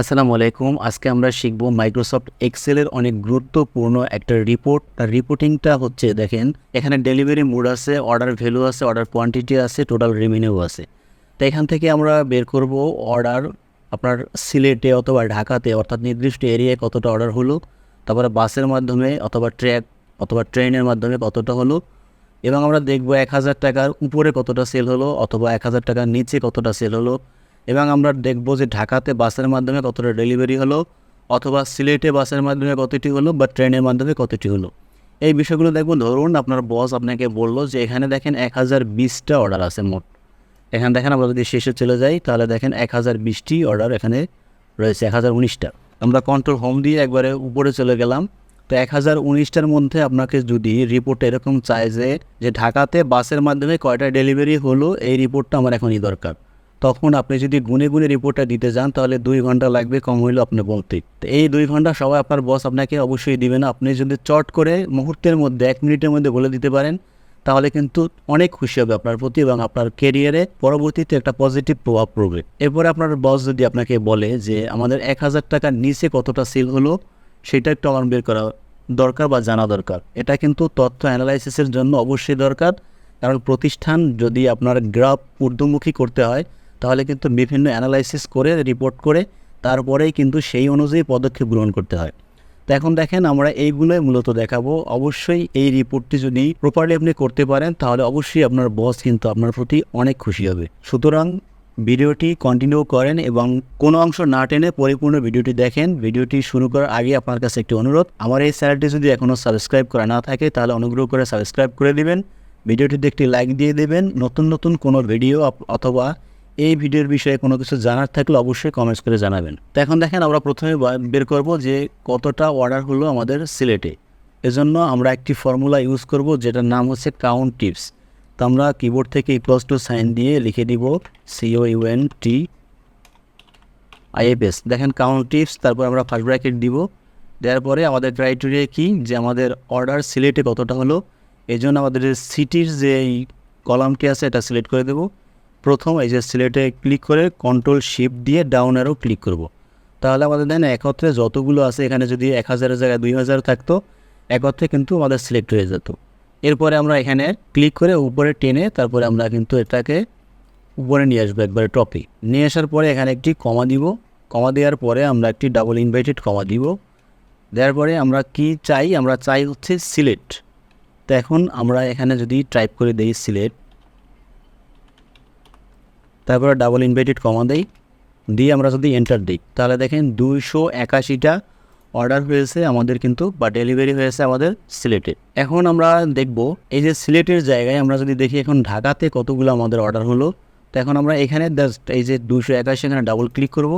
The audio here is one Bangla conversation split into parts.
আসসালামু আলাইকুম। আজকে আমরা শিখব মাইক্রোসফট এক্সেলের অনেক গুরুত্বপূর্ণ একটা রিপোর্ট তার রিপোর্টিংটা হচ্ছে, দেখেন, এখানে ডেলিভারি মোড আছে অর্ডার ভ্যালু আছে অর্ডার কোয়ান্টিটি আছে টোটাল রেভিনিউ আছে। তো এখান থেকে আমরা বের করব অর্ডার আপনার সিলেটে অথবা ঢাকাতে, অর্থাৎ নির্দিষ্ট এরিয়ায় কতটা অর্ডার হলো, তারপরে বাসের মাধ্যমে অথবা ট্র্যাক অথবা ট্রেনের মাধ্যমে কতটা হলো, এবং আমরা দেখব এক হাজার টাকার উপরে কতটা সেল হলো, অথবা এক হাজার টাকার নিচে কতটা সেল হলো। এবং আমরা দেখব যে ঢাকাতে বাসের মাধ্যমে কতটা ডেলিভারি হলো, অথবা সিলেটে বাসের মাধ্যমে কতটি হলো, বা ট্রেনের মাধ্যমে কতটি হলো। এই বিষয়গুলো দেখব। ধরুন, আপনার বস আপনাকে বলল যে, এখানে দেখেন এক হাজার বিশটা অর্ডার আছে মোট। এখানে দেখেন আমরা যদি শেষে চলে যাই, তাহলে দেখেন এক হাজার বিশটি অর্ডার এখানে রয়েছে এক হাজার উনিশটা। আমরা কন্ট্রোল হোম দিয়ে একবারে উপরে চলে গেলাম। তো এক হাজার উনিশটার মধ্যে আপনাকে যদি রিপোর্ট এরকম চায় যে ঢাকাতে বাসের মাধ্যমে কয়টা ডেলিভারি হলো, এই রিপোর্টটা আমার এখনই দরকার। তখন আপনি যদি গুনে গুনে রিপোর্টটা দিতে যান, তাহলে দুই ঘণ্টা লাগবে কম হইলেও আপনি বলতে। এই দুই ঘণ্টা সবাই আপনার বস আপনাকে অবশ্যই দিবে না। আপনি যদি চট করে মুহূর্তের মধ্যে, এক মিনিটের মধ্যে বলে দিতে পারেন, তাহলে কিন্তু অনেক খুশি হবে আপনার প্রতি এবং আপনার কেরিয়ারে পরবর্তীতে একটা পজিটিভ প্রভাব পড়বে। এরপরে আপনার বস যদি আপনাকে বলে যে, আমাদের এক হাজার টাকার নিচে কতটা সেল হলো, সেটা একটু আমার বের করা দরকার বা জানা দরকার। এটা কিন্তু তথ্য অ্যানালাইসিসের জন্য অবশ্যই দরকার। কারণ প্রতিষ্ঠান যদি আপনার গ্রাফ ঊর্ধ্বমুখী করতে হয় তাহলে কিন্তু বিভিন্ন অ্যানালাইসিস করে রিপোর্ট করে, তারপরেই কিন্তু সেই অনুযায়ী পদক্ষেপ গ্রহণ করতে হয়। তো এখন দেখেন আমরা এইগুলোই মূলত দেখাবো। অবশ্যই এই রিপোর্টটি যদি প্রপারলি আপনি করতে পারেন, তাহলে অবশ্যই আপনার বস কিন্তু আপনার প্রতি অনেক খুশি হবে। সুতরাং ভিডিওটি কন্টিনিউ করেন এবং কোনো অংশ না টেনে পরিপূর্ণ ভিডিওটি দেখেন। ভিডিওটি শুরু করার আগে আপনার কাছে একটি অনুরোধ, আমার এই চ্যানেলটি যদি এখনও সাবস্ক্রাইব করা না থাকে, তাহলে অনুগ্রহ করে সাবস্ক্রাইব করে দিবেন। ভিডিওটিতে একটি লাইক দিয়ে দেবেন। নতুন নতুন কোনো ভিডিও অথবা এই ভিডিওর বিষয়ে কোনো কিছু জানার থাকলে অবশ্যই কমেন্টস করে জানাবেন। তো এখন দেখেন আমরা প্রথমে বের করব যে কতটা অর্ডার হলো আমাদের সিলেটে। এজন্য আমরা একটি ফর্মুলা ইউজ করব যেটার নাম হচ্ছে কাউন্ট টিপস তো আমরা কিবোর্ড থেকে ইকুয়ালস টু সাইন দিয়ে লিখে দিব C O U N T I F S দেখেন কাউন্ট টিপস তারপর আমরা ফার্স্ট ব্র্যাকেট দিব। দেওয়ার পরে আমাদের ক্রাইটেরিয়া কি? যে আমাদের অর্ডার সিলেটে কতটা হলো। এই জন্য আমাদের সিটির যে কলামটি আছে, এটা সিলেক্ট করে দেব। প্রথম এই যে সিলেটে ক্লিক করে কন্ট্রোল শিফট দিয়ে ডাউন আরও ক্লিক করব। তাহলে আমাদের দেন একত্রে যতগুলো আছে, এখানে যদি এক হাজারের জায়গায় দুই হাজার থাকতো, একত্রে কিন্তু আমাদের সিলেক্ট হয়ে যেত। এরপরে আমরা এখানে ক্লিক করে উপরে টেনে তারপরে আমরা কিন্তু এটাকে উপরে নিয়ে আসব একবারে টপে নিয়ে আসার পরে এখানে একটি কমা দিব। কমা দেওয়ার পরে আমরা একটি ডাবল ইনভাইটেড কমা দিব। দেওয়ার পরে আমরা কি চাই? আমরা চাই হচ্ছে সিলেট। তো এখন আমরা এখানে যদি টাইপ করে দেই সিলেট তারপরে ডাবল ইনভাইটেড কমা দেই। দিয়ে আমরা যদি এন্টার দিই, তাহলে দেখেন দুইশো একাশিটা অর্ডার হয়েছে আমাদের কিন্তু, বা ডেলিভারি হয়েছে আমাদের সিলেটে। এখন আমরা দেখব, এই যে সিলেটের জায়গায় আমরা যদি দেখি এখন ঢাকাতে কতগুলো আমাদের অর্ডার হলো, তো এখন আমরা এখানে জাস্ট এই যে দুশো একাশি এখানে ডাবল ক্লিক করব।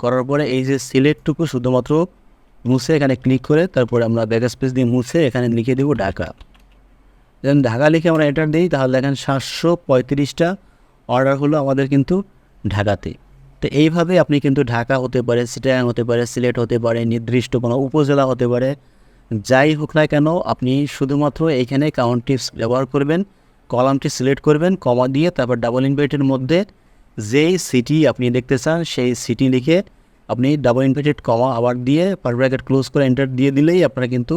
করার পরে এই যে সিলেটটুকু শুধুমাত্র মুছে এখানে ক্লিক করে, তারপরে আমরা ব্যাক স্পেস দিয়ে মুছে এখানে লিখে দেবো ঢাকা। যেমন ঢাকা লিখে আমরা এন্টার দিই, তাহলে দেখেন সাতশো পঁয়ত্রিশটা অর্ডার হলো আমাদের কিন্তু ঢাকাতে। তো এইভাবে আপনি কিন্তু ঢাকা হতে পারে সিটাগাং হতে পারে সিলেট হতে পারে, নির্দিষ্ট কোনো উপজেলা হতে পারে, যাই হোক না কেন আপনি শুধুমাত্র এইখানে কাউন্ট টিপস ব্যবহার করবেন কলামটি সিলেক্ট করবেন কমা দিয়ে তারপর ডাবল ইনভাইটের মধ্যে যেই সিটি আপনি দেখতে চান, সেই সিটি লিখে আপনি ডাবল ইনভাইটেড কমা আবার দিয়ে পার ব্র্যাকেট ক্লোজ করে এন্টার দিয়ে দিলেই আপনারা কিন্তু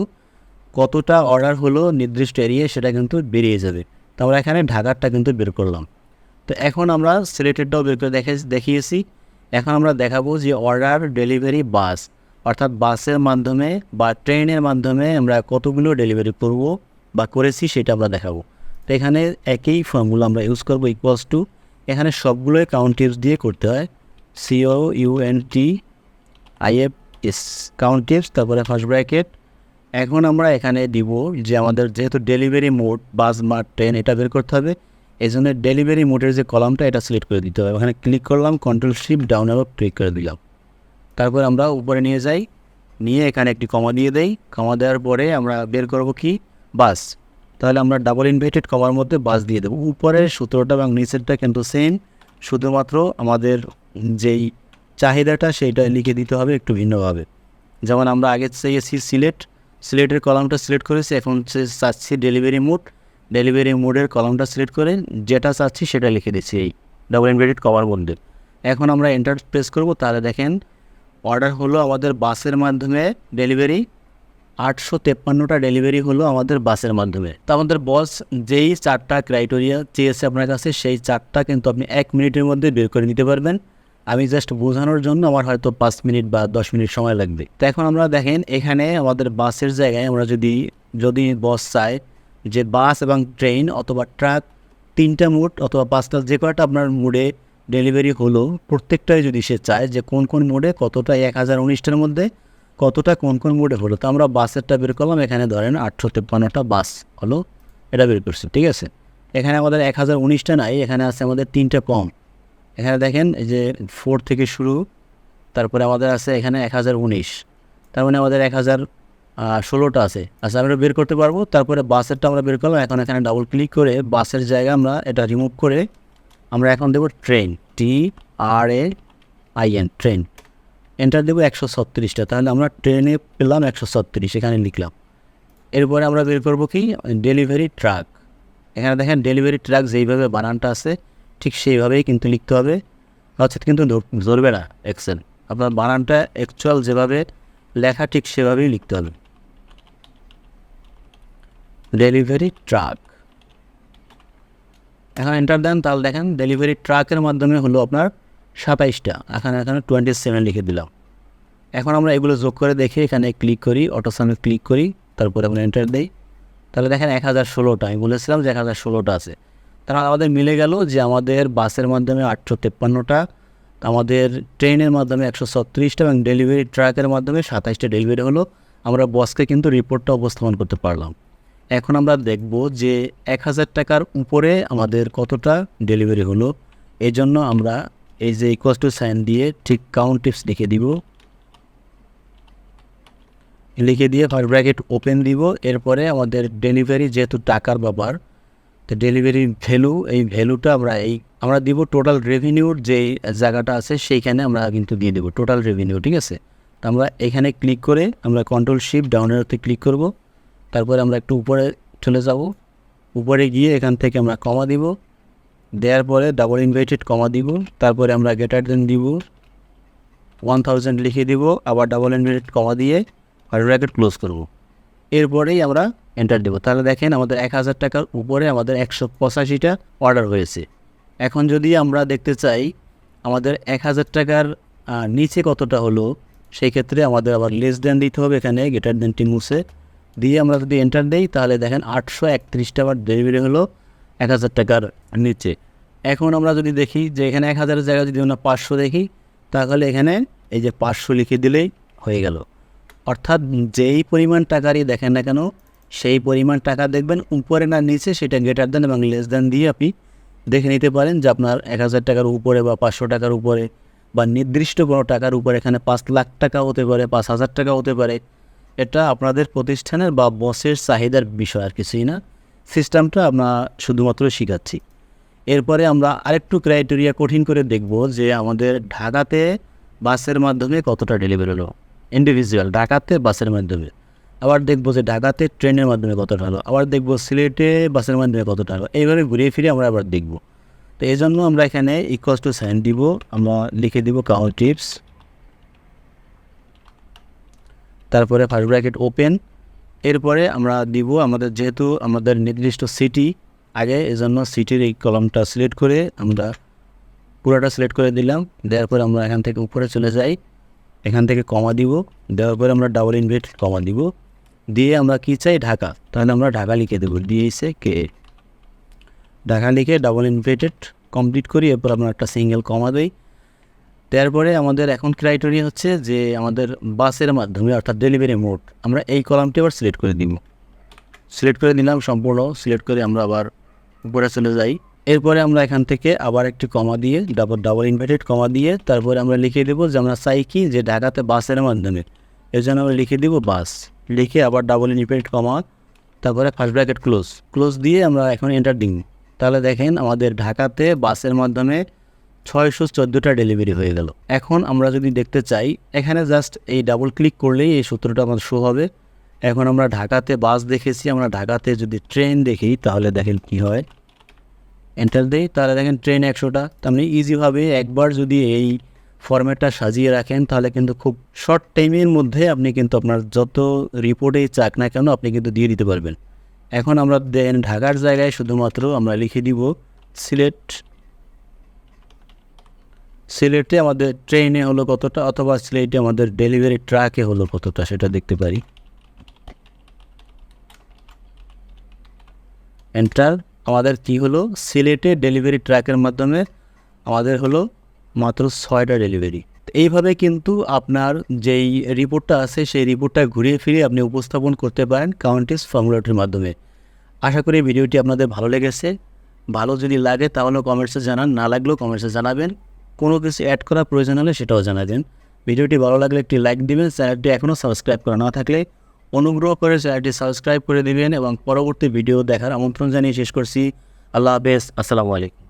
কতটা অর্ডার হলো নির্দিষ্ট এরিয়ায় সেটা কিন্তু বেরিয়ে যাবে। তো আমরা এখানে ঢাকারটা কিন্তু বের করলাম। তো এখন আমরা সিলেটেডটাও বের করে দেখে দেখিয়েছি। এখন আমরা দেখাবো যে অর্ডার ডেলিভারি বাস অর্থাৎ বাসের মাধ্যমে বা ট্রেনের মাধ্যমে আমরা কতগুলো ডেলিভারি করব বা করেছি সেটা আমরা দেখাবো। তো এখানে একই ফর্মুলা আমরা ইউজ করব ইকুয়ালস টু এখানে সবগুলোই কাউন্ট টিপস দিয়ে করতে হয়। C O U N T I F S count tips তারপরে ফার্স্ট ব্র্যাকেট এখন আমরা এখানে দিব যে আমাদের যেহেতু ডেলিভারি মোড বাস বা ট্রেন এটা বের করতে হবে। এই জন্য ডেলিভারি মোডের যে কলামটা এটা সিলেক্ট করে দিতে হবে। ওখানে ক্লিক করলাম কন্ট্রোল শিফট ডাউন আরও ক্লিক করে দিলাম। তারপর আমরা উপরে নিয়ে যাই। নিয়ে এখানে একটি কমা দিয়ে দেই। কমা দেওয়ার পরে আমরা বের করব কি? বাস তাহলে আমরা ডাবল ইনভাইটেড কমার মধ্যে বাস দিয়ে দেবো। উপরের সূত্রটা এবং নিচেরটা কিন্তু সেম শুধুমাত্র আমাদের যেই চাহিদাটা, সেইটা লিখে দিতে হবে একটু ভিন্নভাবে। যেমন আমরা আগে চেয়েছি সিলেট সিলেটের কলামটা সিলেক্ট করেছি, এখন চাচ্ছি ডেলিভারি মোড ডেলিভারি মোডের কলামটা সিলেক্ট করে যেটা চাচ্ছি সেটা লিখে দিচ্ছি এই ডাবল ইনভার্টেড কভার বলতে এখন আমরা এন্টার প্রেস করব, তাহলে দেখেন অর্ডার হলো আমাদের বাসের মাধ্যমে ডেলিভারি আটশো তেপ্পান্নটা ডেলিভারি হলো আমাদের বাসের মাধ্যমে। তো আমাদের বস যেই চারটা ক্রাইটেরিয়া চেয়েছে আপনার কাছে, সেই চারটা কিন্তু আপনি এক মিনিটের মধ্যে বের করে নিতে পারবেন। আমি জাস্ট বোঝানোর জন্য আমার হয়তো পাঁচ মিনিট বা দশ মিনিট সময় লাগবে। তো এখন আমরা দেখেন এখানে আমাদের বাসের জায়গায় আমরা যদি যদি বস চায় যে বাস এবং ট্রেন অথবা ট্রাক তিনটা মুড অথবা পাঁচটা যে কয়টা আপনার মুডে ডেলিভারি হলো, প্রত্যেকটাই যদি সে চায় যে কোন কোন মোডে কতটা এক হাজার উনিশটার মধ্যে কতটা কোন কোন মোডে হলো। তো আমরা বাসেরটা বের করলাম, এখানে ধরেন আটশো তেপ্পান্নটা বাস হলো, এটা বের করছি, ঠিক আছে? এখানে আমাদের এক হাজার উনিশটা নাই, এখানে আছে আমাদের তিনটা কম। এখানে দেখেন এই যে ফোর থেকে শুরু, তারপরে আমাদের আছে এখানে এক হাজার উনিশ। তার মানে আমাদের এক হাজার ষোলোটা আছে। আচ্ছা আমরা বের করতে পারব। তারপরে বাসেরটা আমরা বের করলাম। এখন এখানে ডাবল ক্লিক করে বাসের জায়গা আমরা এটা রিমুভ করে আমরা এখন দেবো train T R A I N train enter দেবো একশো ছত্রিশটা। তাহলে আমরা ট্রেনে পেলাম একশো ছত্রিশ, এখানে লিখলাম। এরপরে আমরা বের করব কি? ডেলিভারি ট্রাক এখানে দেখেন ডেলিভারি ট্রাক যেইভাবে বানানটা আছে, ঠিক সেইভাবেই কিন্তু লিখতে হবে। হচ্ছে কিন্তু ধর- ধরবে না এক্সেল আপনার বানানটা অ্যাকচুয়াল যেভাবে লেখা, ঠিক সেভাবেই লিখতে হবে। Delivery truck. এখন এন্টার দেন, তাহলে দেখেন ডেলিভারি ট্রাকের মাধ্যমে হলো আপনার সাতাইশটা। এখানে এখানে টোয়েন্টি সেভেন লিখে দিলাম। এখন আমরা এগুলো যোগ করে দেখে এখানে ক্লিক করি অটোসামে ক্লিক করি, তারপরে আমরা এন্টার দিই। তাহলে দেখেন এক হাজার ষোলোটা, আমি বলেছিলাম যে এক হাজার ষোলোটা আছে। তাহলে আমাদের মিলে গেল যে আমাদের বাসের মাধ্যমে আটশো তেপ্পান্নটা, আমাদের ট্রেনের মাধ্যমে একশো ছত্রিশটা এবং ডেলিভারি ট্রাকের মাধ্যমে সাতাইশটা ডেলিভারি হলো। আমরা বসকে কিন্তু রিপোর্টটা উপস্থাপন করতে পারলাম। এখন আমরা দেখব যে এক হাজার টাকার উপরে আমাদের কতটা ডেলিভারি হলো। এই জন্য আমরা এই যে ইকোয়াস টু সাইন দিয়ে ঠিক কাউন্ট টিপস লিখে দিব। লিখে দিয়ে ফার্স্ট ব্র্যাকেট ওপেন দিব। এরপরে আমাদের ডেলিভারি যেহেতু টাকার ব্যাপার, তো ডেলিভারি ভ্যালু এই ভ্যালুটা আমরা এই, আমরা দিব টোটাল রেভিনিউর যে জায়গাটা আছে সেইখানে আমরা কিন্তু দিয়ে দেবো টোটাল রেভিনিউ ঠিক আছে? তো আমরা এখানে ক্লিক করে আমরা কন্ট্রোল শিফট ডাউনেরতে ক্লিক করব। তারপরে আমরা একটু উপরে চলে যাব। উপরে গিয়ে এখান থেকে আমরা কমা দিব। দেওয়ার পরে ডাবল ইনভাইটেড কমা দিব। তারপরে আমরা গেটার দেন দিব। ওয়ান থাউজেন্ড লিখে দিব। আবার ডাবল ইনভাইটেড কমা দিয়ে আর ব্র্যাকেট ক্লোজ করব। এরপরেই আমরা এন্টার দেবো। তাহলে দেখেন আমাদের এক হাজার টাকার উপরে আমাদের একশো পঁচাশিটা অর্ডার হয়েছে। এখন যদি আমরা দেখতে চাই, আমাদের এক হাজার টাকার নিচে কতটা হলো, সেই ক্ষেত্রে আমাদের আবার লেস দেন দিতে হবে এখানে গেটার দেনটি মুছে। দিয়ে আমরা যদি এন্টার দেই, তাহলে দেখেন আটশো একত্রিশটা আবার ডেলিভারি হলো এক হাজার টাকার নিচে। এখন আমরা যদি দেখি যে এখানে এক হাজারের জায়গায় যদি আমরা পাঁচশো দেখি, তাহলে এখানে এই যে পাঁচশো লিখে দিলেই হয়ে গেল। অর্থাৎ যেই পরিমাণ টাকারই দেখেন না কেন, সেই পরিমাণ টাকা দেখবেন উপরে না নিচে, সেটা গ্রেটার দেন এবং লেস দেন দিয়ে আপনি দেখে নিতে পারেন যে আপনার এক হাজার টাকার উপরে বা পাঁচশো টাকার উপরে বা নির্দিষ্ট কোনো টাকার উপরে, এখানে পাঁচ লাখ টাকা হতে পারে, পাঁচ হাজার টাকা হতে পারে এটা আপনাদের প্রতিষ্ঠানের বা বসের চাহিদার বিষয় আর কিছুই না। সিস্টেমটা আমরা শুধুমাত্র শিখাচ্ছি। এরপরে আমরা আরেকটু ক্রাইটেরিয়া কঠিন করে দেখব যে আমাদের ঢাকাতে বাসের মাধ্যমে কতটা ডেলিভারি হলো। ইন্ডিভিজুয়াল ঢাকাতে বাসের মাধ্যমে। আবার দেখব যে ঢাকাতে ট্রেনের মাধ্যমে কতটা হলো। আবার দেখব সিলেটে বাসের মাধ্যমে কতটা হলো। এইভাবে ঘুরিয়ে ফিরে আমরা আবার দেখব। তো এই জন্য আমরা এখানে ইকোয়াস টু সাইন দিব। আমরা লিখে দিব কাউন্ট টিপস তারপরে ফার্স্ট ব্র্যাকেট ওপেন এরপরে আমরা দিব আমাদের যেহেতু আমাদের নির্দিষ্ট সিটি আগে এজন্য সিটির এই কলমটা সিলেক্ট করে আমরা পুরোটা সিলেক্ট করে দিলাম, দেওয়ার পরে আমরা এখান থেকে উপরে চলে যাই, এখান থেকে কমা দিব, দেওয়ার পরে আমরা ডাবল ইনভেট কমা দিব, দিয়ে আমরা কি চাই? ঢাকা। তাহলে আমরা ঢাকা লিখে দেবো ডিএসএ কে ঢাকা লিখে ডাবল ইনভেটেড কমপ্লিট করি, এরপর আমরা একটা সিঙ্গেল কমা দিই। তারপরে আমাদের এখন ক্রাইটেরিয়া হচ্ছে যে আমাদের বাসের মাধ্যমে, অর্থাৎ ডেলিভারি মোড আমরা এই কলামটি আবার সিলেক্ট করে দিব। সিলেক্ট করে দিলাম সম্পূর্ণ সিলেক্ট করে আমরা আবার উপরে চলে যাই। এরপরে আমরা এখান থেকে আবার একটি কমা দিয়ে ডাবল ডাবল ইনভার্টেড কমা দিয়ে, তারপরে আমরা লিখে দেবো যে আমরা চাই কি যে ঢাকাতে বাসের মাধ্যমে। এর জন্য আমরা লিখে দিব বাস। লিখে আবার ডাবল ইনভার্টেড কমা তারপরে ফার্স্ট ব্র্যাকেট ক্লোজ ক্লোজ দিয়ে আমরা এখন এন্টার দিই। তাহলে দেখেন আমাদের ঢাকাতে বাসের মাধ্যমে ছয়শো চোদ্দোটা ডেলিভারি হয়ে গেল। এখন আমরা যদি দেখতে চাই, এখানে জাস্ট এই ডাবল ক্লিক করলেই এই সূত্রটা আমাদের শো হবে। এখন আমরা ঢাকাতে বাস দেখেছি, আমরা ঢাকাতে যদি ট্রেন দেখি, তাহলে দেখেন কি হয়। এন্টার দেই, তাহলে দেখেন ট্রেন একশোটা। তার মানে ইজিভাবে একবার যদি এই ফরম্যাটটা সাজিয়ে রাখেন, তাহলে কিন্তু খুব শর্ট টাইমের মধ্যে আপনি কিন্তু আপনার যত রিপোর্টেই চাক না কেন, আপনি কিন্তু দিয়ে দিতে পারবেন। এখন আমরা দেন ঢাকার জায়গায় শুধুমাত্র আমরা লিখে দিব সিলেট সিলেটে আমাদের ট্রেনে হলো কতটা অথবা সিলেটে আমাদের ডেলিভারি ট্রাকে হলো কতটা সেটা দেখতে পারি। এন্টার আমাদের কি হলো? সিলেটে ডেলিভারি ট্র্যাকের মাধ্যমে আমাদের হলো মাত্র ছয়টা ডেলিভারি এইভাবে কিন্তু আপনার যেই রিপোর্টটা আছে সেই রিপোর্টটা ঘুরিয়ে ফিরিয়ে আপনি উপস্থাপন করতে পারেন কাউন্টিস ফর্মুলাটির মাধ্যমে। আশা করি ভিডিওটি আপনাদের ভালো লেগেছে। ভালো যদি লাগে তাহলে কমেন্টসে জানান, না লাগলেও কমেন্টসে জানাবেন। কোনো কিছু অ্যাড করা প্রয়োজন হলে সেটাও জানা দিন। ভিডিওটি ভালো লাগলে একটি লাইক দিবেন চ্যানেলটি এখনও সাবস্ক্রাইব করা না থাকলে অনুগ্রহ করে চ্যানেলটি সাবস্ক্রাইব করে দিবেন এবং পরবর্তী ভিডিও দেখার আমন্ত্রণ জানিয়ে শেষ করছি। আল্লাহ হাফেজ, আসসালামু আলাইকুম।